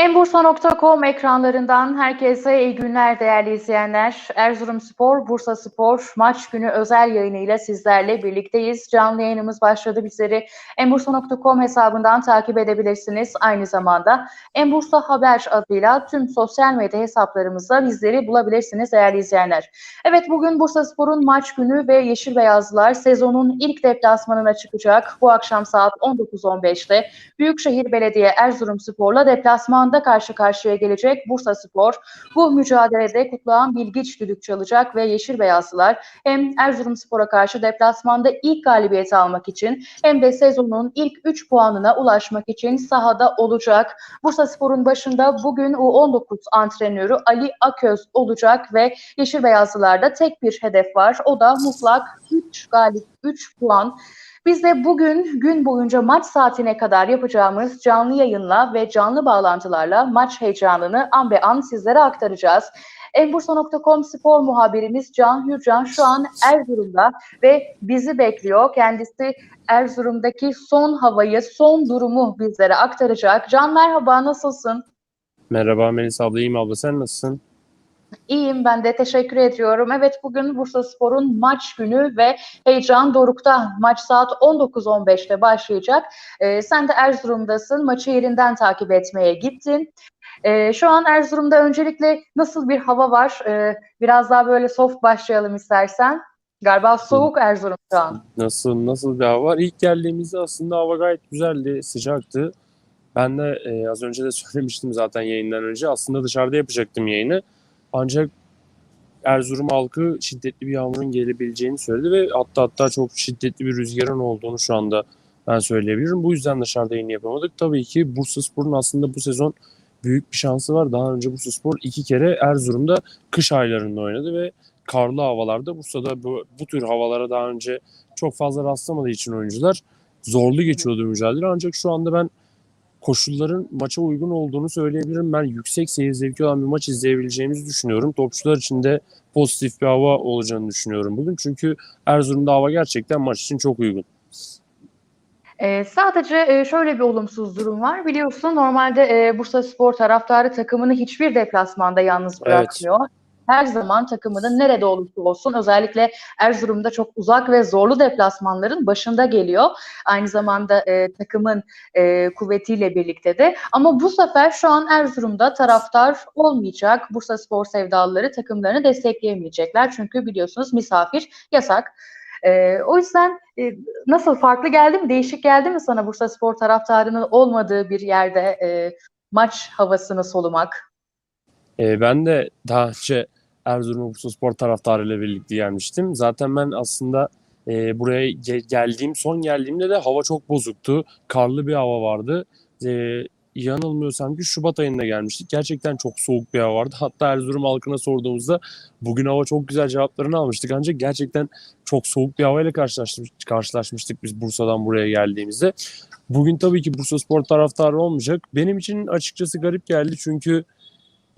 Enbursa.com ekranlarından herkese iyi günler değerli izleyenler. Erzurumspor, Bursa Spor maç günü özel yayınıyla sizlerle birlikteyiz. Canlı yayınımız başladı. Bizleri Enbursa.com hesabından takip edebilirsiniz. Aynı zamanda Enbursa Haber adıyla tüm sosyal medya hesaplarımızda bizleri bulabilirsiniz değerli izleyenler. Evet bugün Bursa Spor'un maç günü ve Yeşil Beyazlılar sezonun ilk deplasmanına çıkacak. Bu akşam saat 19.15'te Büyükşehir Belediye Erzurumspor'la deplasman da karşı karşıya gelecek Bursa Spor. Bu mücadelede Kutluhan Bilgiç düdük çalacak ve Yeşil Beyazlılar hem Erzurumspor'a karşı deplasmanda ilk galibiyeti almak için hem de sezonun ilk 3 puanına ulaşmak için sahada olacak. Bursa Spor'un başında bugün U19 antrenörü Ali Aköz olacak ve Yeşil Beyazlılar'da tek bir hedef var. O da mutlak 3 galip 3 puan. Biz de bugün gün boyunca maç saatine kadar yapacağımız canlı yayınla ve canlı bağlantılarla maç heyecanını an be an sizlere aktaracağız. Enbursa.com spor muhabirimiz Can Hürcan şu an Erzurum'da ve bizi bekliyor. Kendisi Erzurum'daki son havayı, son durumu bizlere aktaracak. Can merhaba, nasılsın? Merhaba Melis abla, iyiyim abla. Sen nasılsın? İyiyim ben de teşekkür ediyorum. Evet bugün Bursa Spor'un maç günü ve heyecan dorukta. Maç saat 19.15'te başlayacak. Ee, sen de Erzurum'dasın. Maçı yerinden takip etmeye gittin. Ee, şu an Erzurum'da öncelikle nasıl bir hava var? Ee, biraz daha böyle soft başlayalım istersen. Galiba soğuk Erzurum şu an. Nasıl nasıl bir hava var? İlk geldiğimizde aslında hava gayet güzeldi, sıcaktı. Ben de e, az önce de söylemiştim zaten yayından önce. Aslında dışarıda yapacaktım yayını. Ancak Erzurum halkı şiddetli bir yağmurun gelebileceğini söyledi ve hatta hatta çok şiddetli bir rüzgarın olduğunu şu anda ben söyleyebilirim. Bu yüzden dışarıda yayın yapamadık. Tabii ki Bursaspor'un aslında bu sezon büyük bir şansı var. Daha önce Bursaspor iki kere Erzurum'da kış aylarında oynadı ve karlı havalarda Bursa'da bu, bu tür havalara daha önce çok fazla rastlamadığı için oyuncular zorlu geçiyordu mücadele. Ancak şu anda ben koşulların maça uygun olduğunu söyleyebilirim. Ben yüksek seyir zevki olan bir maç izleyebileceğimizi düşünüyorum. Topçular için de pozitif bir hava olacağını düşünüyorum bugün. Çünkü Erzurum'da hava gerçekten maç için çok uygun. Ee, sadece e, şöyle bir olumsuz durum var. Biliyorsun normalde e, Bursa Spor taraftarı takımını hiçbir deplasmanda yalnız bırakmıyor. Evet. Her zaman takımının nerede olursa olsun özellikle Erzurum'da çok uzak ve zorlu deplasmanların başında geliyor. Aynı zamanda e, takımın e, kuvvetiyle birlikte de. Ama bu sefer şu an Erzurum'da taraftar olmayacak. Bursa Spor sevdalıları takımlarını destekleyemeyecekler. Çünkü biliyorsunuz misafir yasak. E, o yüzden e, nasıl farklı geldi mi, değişik geldi mi sana Bursa Spor taraftarının olmadığı bir yerde e, maç havasını solumak? E, ben de daha önce Erzurum Spor taraftarıyla birlikte gelmiştim. Zaten ben aslında e, buraya ge- geldiğim, son geldiğimde de hava çok bozuktu. Karlı bir hava vardı. E, yanılmıyorsam ki Şubat ayında gelmiştik. Gerçekten çok soğuk bir hava vardı. Hatta Erzurum halkına sorduğumuzda bugün hava çok güzel cevaplarını almıştık. Ancak gerçekten çok soğuk bir havayla karşılaşmış, karşılaşmıştık biz Bursa'dan buraya geldiğimizde. Bugün tabii ki Bursa Spor taraftarı olmayacak. Benim için açıkçası garip geldi çünkü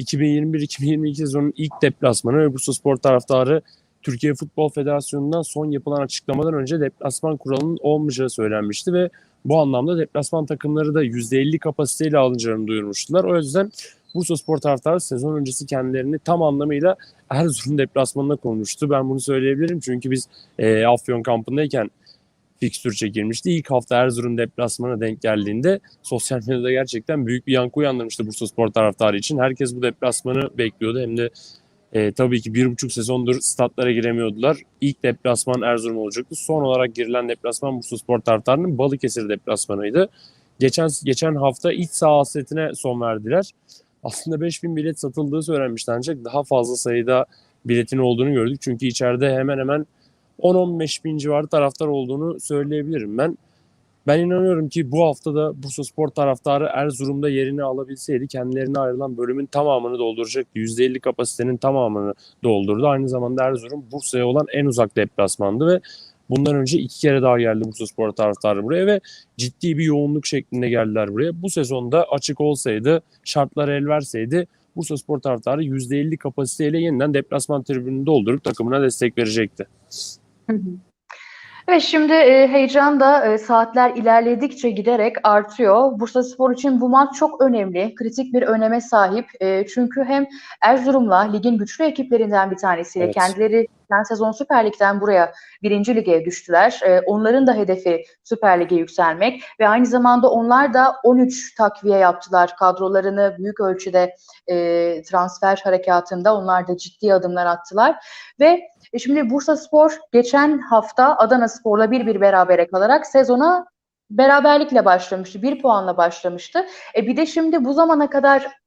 2021-2022 sezonun ilk deplasmanı ve Bursa Spor taraftarı Türkiye Futbol Federasyonu'ndan son yapılan açıklamadan önce deplasman kuralının olmayacağı söylenmişti ve bu anlamda deplasman takımları da %50 kapasiteyle alınacağını duyurmuştular. O yüzden Bursa Spor taraftarı sezon öncesi kendilerini tam anlamıyla Erzurum deplasmanına konmuştu. Ben bunu söyleyebilirim çünkü biz e, Afyon kampındayken fikstür çekilmişti. İlk hafta Erzurum deplasmana denk geldiğinde sosyal medyada gerçekten büyük bir yankı uyandırmıştı Bursa Spor taraftarı için. Herkes bu deplasmanı bekliyordu. Hem de e, tabii ki bir buçuk sezondur statlara giremiyordular. İlk deplasman Erzurum olacaktı. Son olarak girilen deplasman Bursa Spor taraftarının Balıkesir deplasmanıydı. Geçen geçen hafta iç saha hasretine son verdiler. Aslında 5000 bilet satıldığı söylenmişti ancak daha fazla sayıda biletin olduğunu gördük. Çünkü içeride hemen hemen 10-15 bin civarı taraftar olduğunu söyleyebilirim ben. Ben inanıyorum ki bu hafta da Bursa Spor taraftarı Erzurum'da yerini alabilseydi kendilerine ayrılan bölümün tamamını dolduracaktı. %50 kapasitenin tamamını doldurdu. Aynı zamanda Erzurum Bursa'ya olan en uzak deplasmandı ve bundan önce iki kere daha geldi Bursa Spor taraftarı buraya ve ciddi bir yoğunluk şeklinde geldiler buraya. Bu sezonda açık olsaydı, şartlar el verseydi Bursa Spor taraftarı %50 kapasiteyle yeniden deplasman tribününü doldurup takımına destek verecekti. Evet şimdi e, heyecan da e, saatler ilerledikçe giderek artıyor. Bursaspor için bu maç çok önemli, kritik bir öneme sahip. E, çünkü hem Erzurum'la ligin güçlü ekiplerinden bir tanesiyle Evet. kendileri geçen sezon Süper Lig'den buraya birinci lige düştüler. E, onların da hedefi Süper Lig'e yükselmek ve aynı zamanda onlar da 13 takviye yaptılar kadrolarını büyük ölçüde e, transfer harekatında. Onlar da ciddi adımlar attılar ve e şimdi Bursaspor geçen hafta Adana Spor'la bir bir berabere kalarak sezona beraberlikle başlamıştı. Bir puanla başlamıştı. E bir de şimdi bu zamana kadar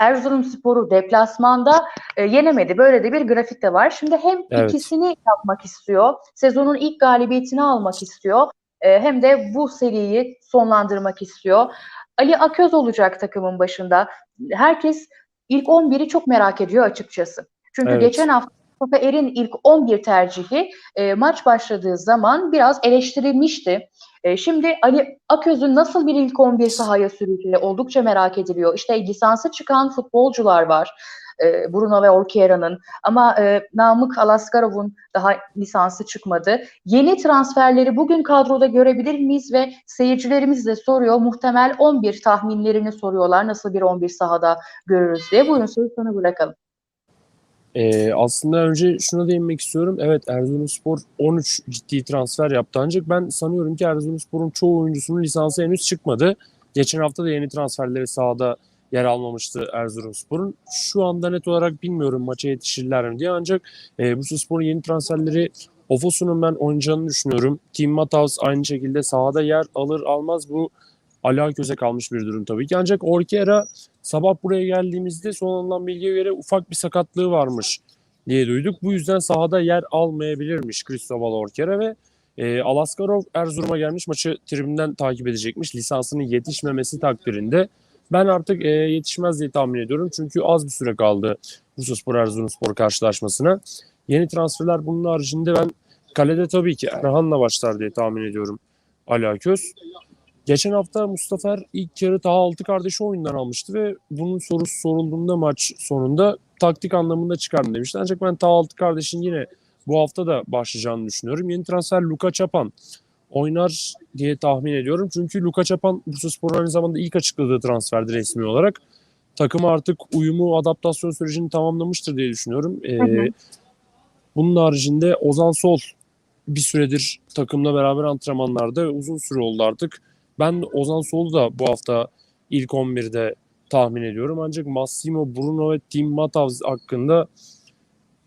Erzurumspor'u deplasmanda e, yenemedi. Böyle de bir grafik de var. Şimdi hem Evet. ikisini yapmak istiyor, sezonun ilk galibiyetini almak istiyor, e, hem de bu seriyi sonlandırmak istiyor. Ali Aköz olacak takımın başında. Herkes ilk 11'i çok merak ediyor açıkçası. Çünkü Evet. geçen hafta Mustafa Er'in ilk 11 tercihi e, maç başladığı zaman biraz eleştirilmişti. E, şimdi Ali Aköz'ün nasıl bir ilk 11 sahaya süreceği oldukça merak ediliyor. İşte lisansı çıkan futbolcular var. E, Bruno ve Orkiera'nın ama e, Namık Alaskarov'un daha lisansı çıkmadı. Yeni transferleri bugün kadroda görebilir miyiz ve seyircilerimiz de soruyor. Muhtemel 11 tahminlerini soruyorlar. Nasıl bir 11 sahada görürüz diye. Buyurun soru sana bırakalım. Ee, aslında önce şuna değinmek istiyorum. Evet Erzurumspor 13 ciddi transfer yaptı ancak ben sanıyorum ki Erzurumspor'un çoğu oyuncusunun lisansı henüz çıkmadı. Geçen hafta da yeni transferleri sahada yer almamıştı Erzurumspor'un. Şu anda net olarak bilmiyorum maça yetişirler mi diye ancak e, Bursaspor'un yeni transferleri Ofosu'nun ben oynayacağını düşünüyorum. Kim Mataus aynı şekilde sahada yer alır almaz bu ala göze kalmış bir durum tabii ki. Ancak Orkera sabah buraya geldiğimizde son alınan bilgiye göre ufak bir sakatlığı varmış diye duyduk. Bu yüzden sahada yer almayabilirmiş Cristobal Orkera ve e, Alaskarov Erzurum'a gelmiş maçı tribünden takip edecekmiş. Lisansının yetişmemesi takdirinde. Ben artık e, yetişmez diye tahmin ediyorum. Çünkü az bir süre kaldı Bursaspor Erzurumspor karşılaşmasına. Yeni transferler bunun haricinde ben kalede tabii ki Erhan'la başlar diye tahmin ediyorum Ali Aköz. Geçen hafta Mustafa ilk yarı daha altı kardeşi oyundan almıştı ve bunun sorusu sorulduğunda maç sonunda taktik anlamında çıkardım demişti. Ancak ben ta altı kardeşin yine bu hafta da başlayacağını düşünüyorum. Yeni transfer Luka Çapan oynar diye tahmin ediyorum. Çünkü Luka Çapan Bursaspor'un aynı zamanda ilk açıkladığı transferdi resmi olarak. Takım artık uyumu, adaptasyon sürecini tamamlamıştır diye düşünüyorum. Ee, Hı hı. bunun haricinde Ozan Sol bir süredir takımla beraber antrenmanlarda uzun süre oldu artık. Ben Ozan Sol'u da bu hafta ilk 11'de tahmin ediyorum. Ancak Massimo Bruno ve Tim Matavs hakkında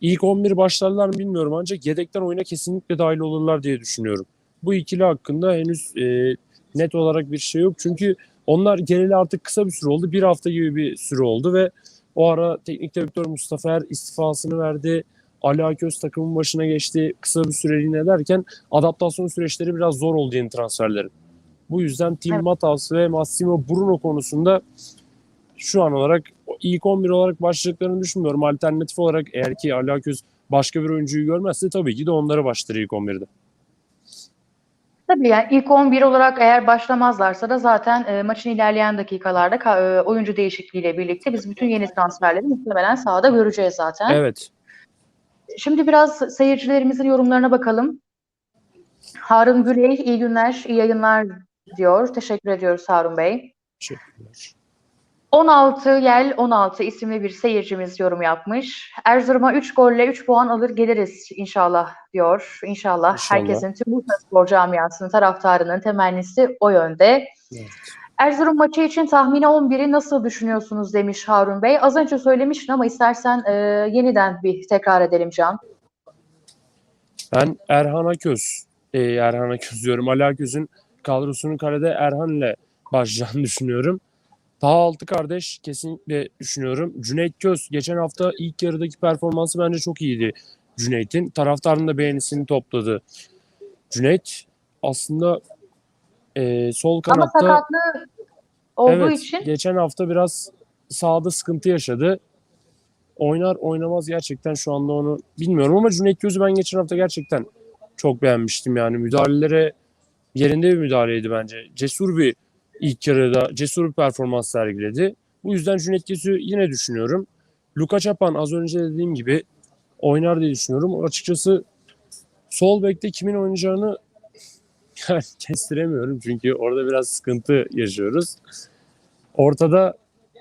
ilk 11 başlarlar mı bilmiyorum. Ancak yedekten oyuna kesinlikle dahil olurlar diye düşünüyorum. Bu ikili hakkında henüz e, net olarak bir şey yok. Çünkü onlar geleli artık kısa bir süre oldu. Bir hafta gibi bir süre oldu ve o ara teknik direktör Mustafa Er istifasını verdi. Ali Aköz takımın başına geçti. Kısa bir süreliğine derken adaptasyon süreçleri biraz zor oldu yeni transferlerin. Bu yüzden Tim Evet. Matas ve Massimo Bruno konusunda şu an olarak ilk 11 olarak başlayacaklarını düşünmüyorum. Alternatif olarak eğer ki Ali Aköz başka bir oyuncuyu görmezse tabii ki de onları başlar ilk 11'de. Tabii yani ilk 11 olarak eğer başlamazlarsa da zaten e, maçın ilerleyen dakikalarda ka- e, oyuncu değişikliğiyle birlikte biz bütün yeni transferleri muhtemelen sahada göreceğiz zaten. Evet. Şimdi biraz seyircilerimizin yorumlarına bakalım. Harun Güley, iyi günler, iyi yayınlar diyor. Teşekkür ediyoruz Harun Bey. Teşekkürler. 16 Yel 16 isimli bir seyircimiz yorum yapmış. Erzurum'a 3 golle 3 puan alır geliriz inşallah diyor. İnşallah, İnşallah. herkesin tüm Bursa Spor camiasının taraftarının temennisi o yönde. Evet. Erzurum maçı için tahmini 11'i nasıl düşünüyorsunuz demiş Harun Bey. Az önce söylemiştin ama istersen e, yeniden bir tekrar edelim Can. Ben Erhan Aköz, e, Erhan Aköz diyorum. Ali Aköz'ün kadrosunun kalede Erhan ile başlayacağını düşünüyorum. Daha altı kardeş kesinlikle düşünüyorum. Cüneyt Köz geçen hafta ilk yarıdaki performansı bence çok iyiydi Cüneyt'in. Taraftarın da beğenisini topladı. Cüneyt aslında e, sol Ama kanatta sakatlığı olduğu evet, için geçen hafta biraz sahada sıkıntı yaşadı. Oynar oynamaz gerçekten şu anda onu bilmiyorum ama Cüneyt Göz'ü ben geçen hafta gerçekten çok beğenmiştim yani müdahalelere yerinde bir müdahaleydi bence. Cesur bir ilk yarıda cesur bir performans sergiledi. Bu yüzden Cüneyt Göz'ü yine düşünüyorum. Luka Çapan az önce dediğim gibi oynar diye düşünüyorum. Açıkçası sol bekte kimin oynayacağını yani kestiremiyorum çünkü orada biraz sıkıntı yaşıyoruz. Ortada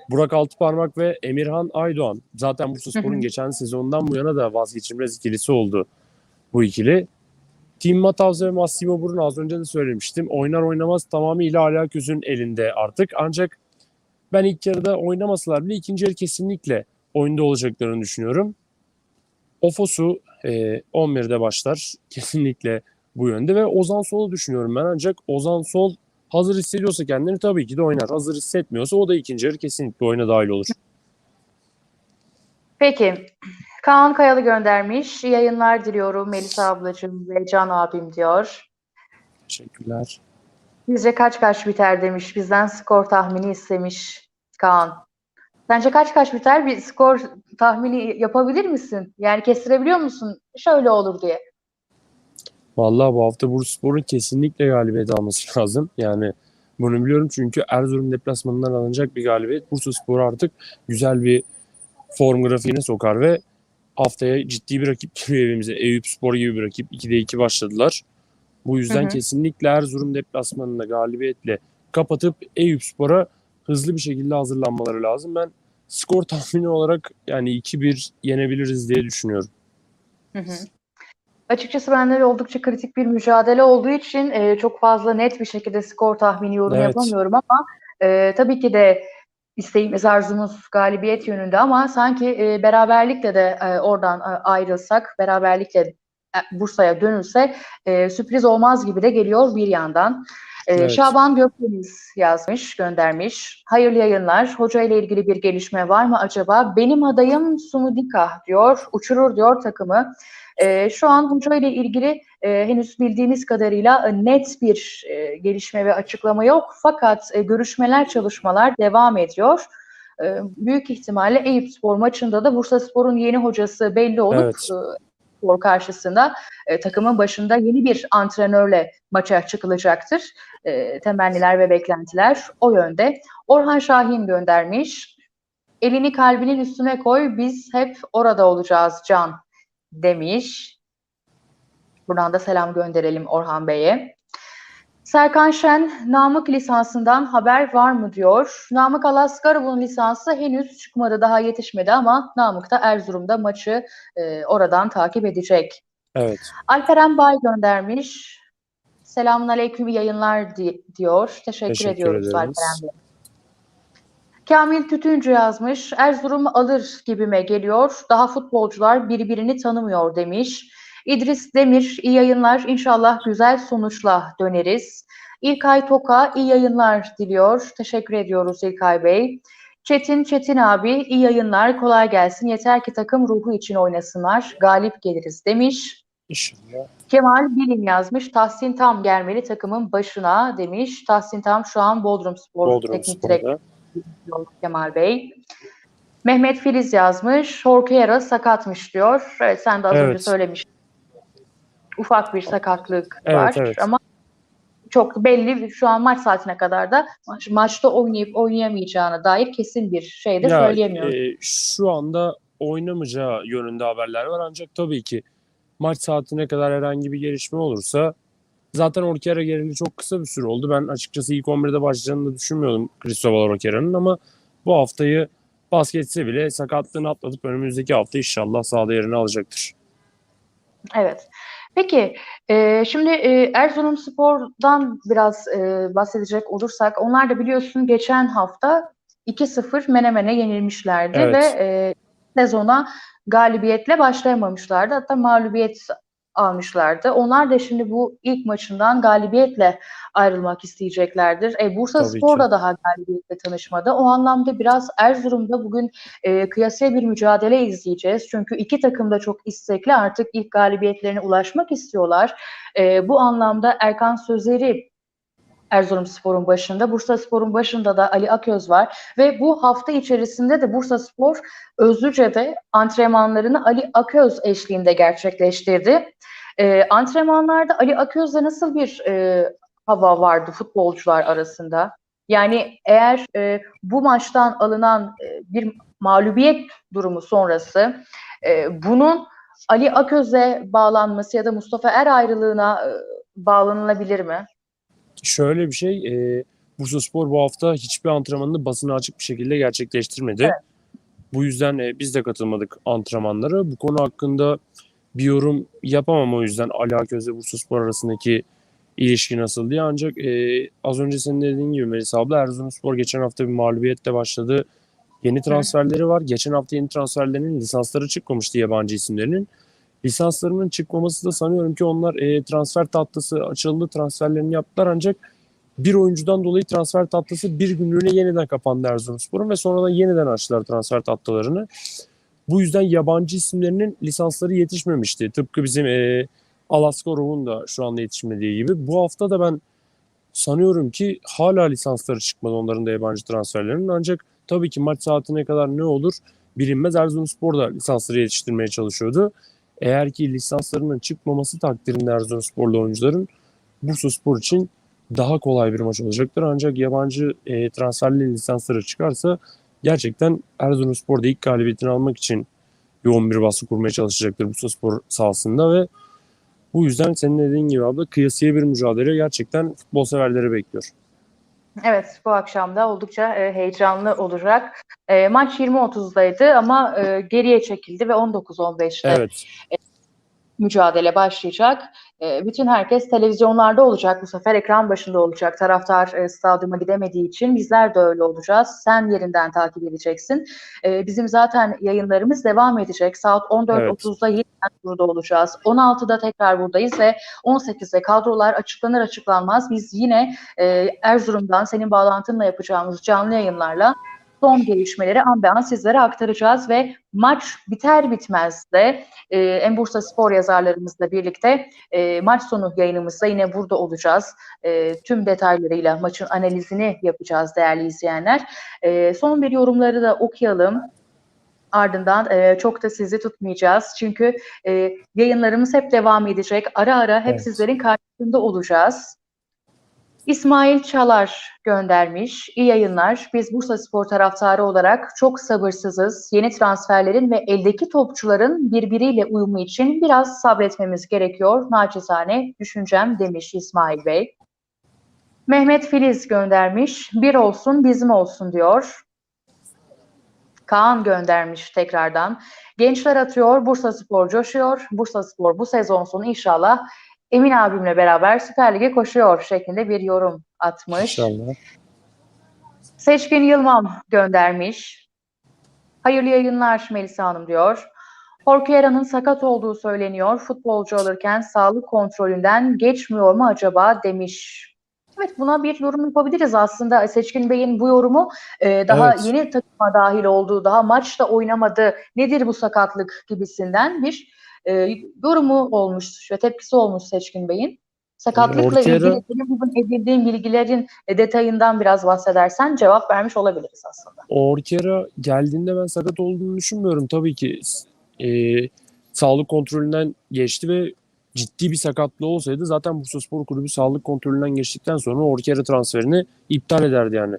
Burak Altıparmak ve Emirhan Aydoğan. Zaten Bursaspor'un geçen sezondan bu yana da vazgeçilmez ikilisi oldu bu ikili. Tim Matavs ve Massimo Bruno az önce de söylemiştim. Oynar oynamaz tamamıyla Ali Aköz'ün elinde artık. Ancak ben ilk yarıda oynamasalar bile ikinci yarı kesinlikle oyunda olacaklarını düşünüyorum. Ofosu e, 11'de başlar. Kesinlikle bu yönde ve Ozan Sol'u düşünüyorum ben. Ancak Ozan Sol hazır hissediyorsa kendini tabii ki de oynar. Hazır hissetmiyorsa o da ikinci yarı kesinlikle oyuna dahil olur. Peki. Kaan Kayalı göndermiş. Yayınlar diliyorum Melisa ablacığım ve Can abim diyor. Teşekkürler. Bizce kaç kaç biter demiş. Bizden skor tahmini istemiş Kaan. Sence kaç kaç biter? Bir skor tahmini yapabilir misin? Yani kestirebiliyor musun? Şöyle olur diye. Vallahi bu hafta Bursaspor'un kesinlikle galibiyet alması lazım. Yani bunu biliyorum çünkü Erzurum deplasmanından alınacak bir galibiyet Bursaspor artık güzel bir form grafiğine sokar ve haftaya ciddi bir rakip geliyor evimize. Eyüp Spor gibi bir rakip. 2'de 2 başladılar. Bu yüzden Hı hı. kesinlikle Erzurum deplasmanında galibiyetle kapatıp Eyüp Spor'a hızlı bir şekilde hazırlanmaları lazım. Ben skor tahmini olarak yani 2-1 yenebiliriz diye düşünüyorum. Hı hı. Açıkçası bende de oldukça kritik bir mücadele olduğu için e, çok fazla net bir şekilde skor tahmini yorum Evet. yapamıyorum ama e, tabii ki de isteğimiz arzumuz galibiyet yönünde ama sanki e, beraberlikle de e, oradan e, ayrılsak, beraberlikle e, Bursa'ya dönülse e, sürpriz olmaz gibi de geliyor bir yandan. E, Evet. Şaban Gökdeniz yazmış, göndermiş. Hayırlı yayınlar. Hoca ile ilgili bir gelişme var mı acaba? Benim adayım Sumudika diyor. Uçurur diyor takımı. E, şu an hoca ile ilgili e, henüz bildiğimiz kadarıyla e, net bir e, gelişme ve açıklama yok. Fakat e, görüşmeler, çalışmalar devam ediyor. E, büyük ihtimalle Eyüpspor maçında da Bursaspor'un yeni hocası belli olup Evet. e, Spor karşısında e, takımın başında yeni bir antrenörle maça çıkılacaktır. E, temenniler ve beklentiler o yönde. Orhan Şahin göndermiş. Elini kalbinin üstüne koy, biz hep orada olacağız Can demiş. Buradan da selam gönderelim Orhan Bey'e. Serkan Şen, Namık lisansından haber var mı diyor. Namık Alaskarab'ın lisansı henüz çıkmadı, daha yetişmedi ama Namık da Erzurum'da maçı e, oradan takip edecek. Evet. Alperen Bay göndermiş. Selamun aleyküm yayınlar di- diyor. Teşekkür, Teşekkür ediyoruz ederiz. Alperen Bey. Kamil Tütüncü yazmış. Erzurum alır gibime geliyor. Daha futbolcular birbirini tanımıyor demiş. İdris Demir iyi yayınlar. İnşallah güzel sonuçla döneriz. İlkay Toka iyi yayınlar diliyor. Teşekkür ediyoruz İlkay Bey. Çetin Çetin abi iyi yayınlar. Kolay gelsin. Yeter ki takım ruhu için oynasınlar. Galip geliriz demiş. İnşallah. Kemal Bilim yazmış. Tahsin Tam gelmeli takımın başına demiş. Tahsin Tam şu an Bodrum Spor Bodrum Teknik Spor'da. Kemal Bey. Mehmet Filiz yazmış. Horkeyara sakatmış diyor. Evet sen de az önce Evet. söylemiştin. Ufak bir sakatlık Evet, var evet. ama çok belli şu an maç saatine kadar da maç, maçta oynayıp oynayamayacağına dair kesin bir şey de Ya, söyleyemiyoruz. e, şu anda oynamayacağı yönünde haberler var ancak tabii ki maç saatine kadar herhangi bir gelişme olursa zaten Orkera geleli çok kısa bir süre oldu. Ben açıkçası ilk 11'de başlayacağını düşünmüyordum Cristobal Orkera'nın ama bu haftayı pas geçse bile sakatlığını atlatıp önümüzdeki hafta inşallah sahada yerini alacaktır. Evet. Peki, e, şimdi e, Erzurumspor'dan biraz e, bahsedecek olursak, onlar da biliyorsun geçen hafta 2-0 Menemen'e yenilmişlerdi Evet. ve e, sezona galibiyetle başlayamamışlardı. Hatta mağlubiyet almışlardı. Onlar da şimdi bu ilk maçından galibiyetle ayrılmak isteyeceklerdir. E, Bursa Tabii Spor da daha galibiyetle tanışmadı. O anlamda biraz Erzurum'da bugün e, kıyasaya bir mücadele izleyeceğiz. Çünkü iki takım da çok istekli artık ilk galibiyetlerine ulaşmak istiyorlar. E, bu anlamda Erkan Sözeri Erzurumspor'un başında, Bursaspor'un başında da Ali Aköz var ve bu hafta içerisinde de Bursaspor Özlüce'de antrenmanlarını Ali Aköz eşliğinde gerçekleştirdi. E, antrenmanlarda Ali Aköz'le nasıl bir e, hava vardı futbolcular arasında? Yani eğer e, bu maçtan alınan e, bir mağlubiyet durumu sonrası e, bunun Ali Aköz'e bağlanması ya da Mustafa Er ayrılığına e, bağlanılabilir mi? Şöyle bir şey, e, Bursaspor bu hafta hiçbir antrenmanını basına açık bir şekilde gerçekleştirmedi. Evet. Bu yüzden e, biz de katılmadık antrenmanlara. Bu konu hakkında bir yorum yapamam o yüzden Ali Aköz ve Bursaspor arasındaki ilişki nasıl diye. Ancak e, az önce senin dediğin gibi Melisa abla Erzurumspor geçen hafta bir mağlubiyetle başladı. Yeni transferleri var. Geçen hafta yeni transferlerinin lisansları çıkmamıştı yabancı isimlerinin. Lisanslarının çıkmaması da sanıyorum ki onlar e, transfer tatlısı açıldı, transferlerini yaptılar ancak bir oyuncudan dolayı transfer tatlısı bir günlüğüne yeniden kapandı Erzurumspor'un ve sonradan yeniden açtılar transfer tatlılarını. Bu yüzden yabancı isimlerinin lisansları yetişmemişti. Tıpkı bizim e, Alaskarov'un da şu anda yetişmediği gibi. Bu hafta da ben sanıyorum ki hala lisansları çıkmadı onların da yabancı transferlerinin. Ancak tabii ki maç saatine kadar ne olur bilinmez. Erzurumspor da lisansları yetiştirmeye çalışıyordu. Eğer ki lisanslarının çıkmaması takdirinde Erzurumsporlu oyuncuların Bursaspor için daha kolay bir maç olacaktır. Ancak yabancı e, transferli lisansları çıkarsa gerçekten Erzurumspor da ilk galibiyetini almak için yoğun bir baskı kurmaya çalışacaktır Bursaspor sahasında ve bu yüzden senin dediğin gibi abla kıyasıya bir mücadele gerçekten futbol severleri bekliyor. Evet, bu akşam da oldukça e, heyecanlı olacak. E, maç 20.30'daydı ama e, geriye çekildi ve 19.15'te Evet. Mücadele başlayacak. E, bütün herkes televizyonlarda olacak bu sefer ekran başında olacak. Taraftar e, stadyuma gidemediği için bizler de öyle olacağız. Sen yerinden takip edeceksin. E, bizim zaten yayınlarımız devam edecek. Saat 14.30'da yeniden burada olacağız. 16'da tekrar buradayız ve 18'de kadrolar açıklanır açıklanmaz biz yine e, Erzurum'dan senin bağlantınla yapacağımız canlı yayınlarla son gelişmeleri an be an sizlere aktaracağız ve maç biter bitmez de e, en Bursa Spor yazarlarımızla birlikte e, maç sonu yayınımızda yine burada olacağız. E, tüm detaylarıyla maçın analizini yapacağız değerli izleyenler. E, son bir yorumları da okuyalım. Ardından e, çok da sizi tutmayacağız. Çünkü e, yayınlarımız hep devam edecek. Ara ara hep Evet. sizlerin karşısında olacağız. İsmail Çalar göndermiş. İyi yayınlar. Biz Bursa Spor taraftarı olarak çok sabırsızız. Yeni transferlerin ve eldeki topçuların birbiriyle uyumu için biraz sabretmemiz gerekiyor. Naçizane düşüncem demiş İsmail Bey. Mehmet Filiz göndermiş. Bir olsun bizim olsun diyor. Kaan göndermiş tekrardan. Gençler atıyor, Bursa Spor coşuyor. Bursa Spor bu sezon sonu inşallah Emin abimle beraber Süper Lig'e koşuyor şeklinde bir yorum atmış. İnşallah. Seçkin Yılmam göndermiş. Hayırlı yayınlar Melisa Hanım diyor. Horquera'nın sakat olduğu söyleniyor. Futbolcu alırken sağlık kontrolünden geçmiyor mu acaba demiş. Evet buna bir yorum yapabiliriz aslında. Seçkin Bey'in bu yorumu e, daha Evet. yeni takıma dahil olduğu, daha maçta oynamadı. Nedir bu sakatlık gibisinden bir e, yorumu olmuş ve tepkisi olmuş Seçkin Bey'in. Sakatlıkla Ortega- ilgili senin edindiğin bilgilerin e, detayından biraz bahsedersen cevap vermiş olabiliriz aslında. Orkera geldiğinde ben sakat olduğunu düşünmüyorum. Tabii ki e, sağlık kontrolünden geçti ve ciddi bir sakatlığı olsaydı zaten Bursaspor Kulübü sağlık kontrolünden geçtikten sonra Orkera transferini iptal ederdi yani.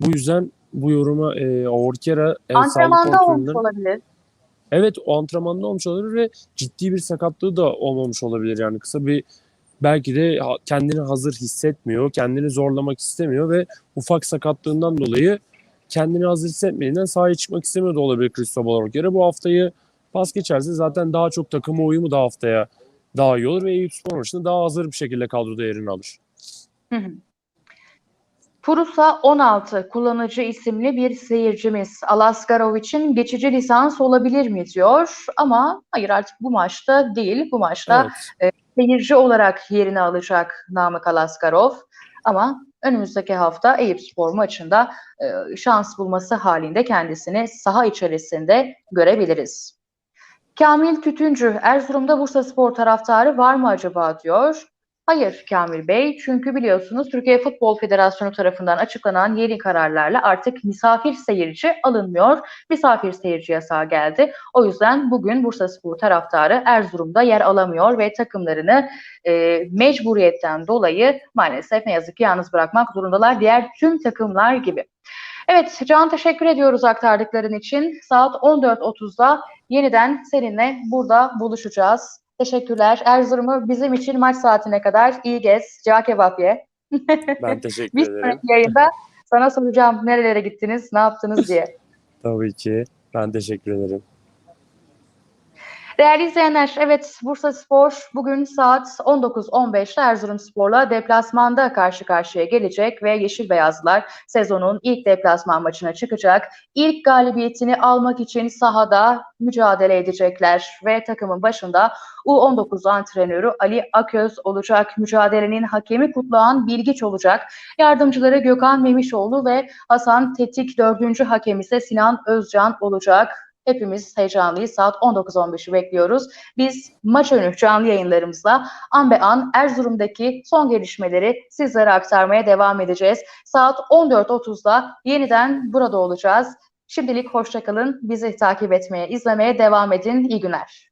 Bu yüzden bu yoruma e, Orkera e, sağlık olmuş kontrolünden olabilir. Evet o antrenmanda olmuş olabilir ve ciddi bir sakatlığı da olmamış olabilir yani kısa bir belki de kendini hazır hissetmiyor, kendini zorlamak istemiyor ve ufak sakatlığından dolayı kendini hazır hissetmediğinden sahaya çıkmak istemiyor da olabilir Cristobal Orkera. Bu haftayı pas geçerse zaten daha çok takıma uyumu da haftaya daha iyi olur ve Eyüpspor maçında daha hazır bir şekilde kadroda yerini alır. Hı hı. Purusa 16 kullanıcı isimli bir seyircimiz Alaskarov için geçici lisans olabilir mi diyor ama hayır artık bu maçta değil bu maçta Evet. seyirci olarak yerini alacak Namık Alaskarov ama önümüzdeki hafta Eyüpspor maçında e, şans bulması halinde kendisini saha içerisinde görebiliriz. Kamil Tütüncü Erzurum'da Bursa Spor taraftarı var mı acaba diyor. Hayır Kamil Bey çünkü biliyorsunuz Türkiye Futbol Federasyonu tarafından açıklanan yeni kararlarla artık misafir seyirci alınmıyor. Misafir seyirci yasağı geldi. O yüzden bugün Bursa Spor taraftarı Erzurum'da yer alamıyor ve takımlarını e, mecburiyetten dolayı maalesef ne yazık ki yalnız bırakmak zorundalar diğer tüm takımlar gibi. Evet Can teşekkür ediyoruz aktardıkların için. Saat 14.30'da yeniden seninle burada buluşacağız. Teşekkürler. Erzurum'u bizim için maç saatine kadar iyi gez. Cağ kebap ye. Ben teşekkür Bir ederim. sonraki yayında sana soracağım nerelere gittiniz, ne yaptınız diye. Tabii ki. Ben teşekkür ederim. Değerli izleyenler, evet Bursa Spor bugün saat 19.15'te Erzurumspor'la deplasmanda karşı karşıya gelecek ve Yeşil Beyazlılar sezonun ilk deplasman maçına çıkacak. İlk galibiyetini almak için sahada mücadele edecekler ve takımın başında U19 antrenörü Ali Aköz olacak. Mücadelenin hakemi Kutluhan Bilgiç olacak. Yardımcıları Gökhan Memişoğlu ve Hasan Tetik dördüncü hakem ise Sinan Özcan olacak. Hepimiz heyecanlıyız. Saat 19.15'i bekliyoruz. Biz maç önü canlı yayınlarımızla an be an Erzurum'daki son gelişmeleri sizlere aktarmaya devam edeceğiz. Saat 14.30'da yeniden burada olacağız. Şimdilik hoşçakalın. Bizi takip etmeye, izlemeye devam edin. İyi günler.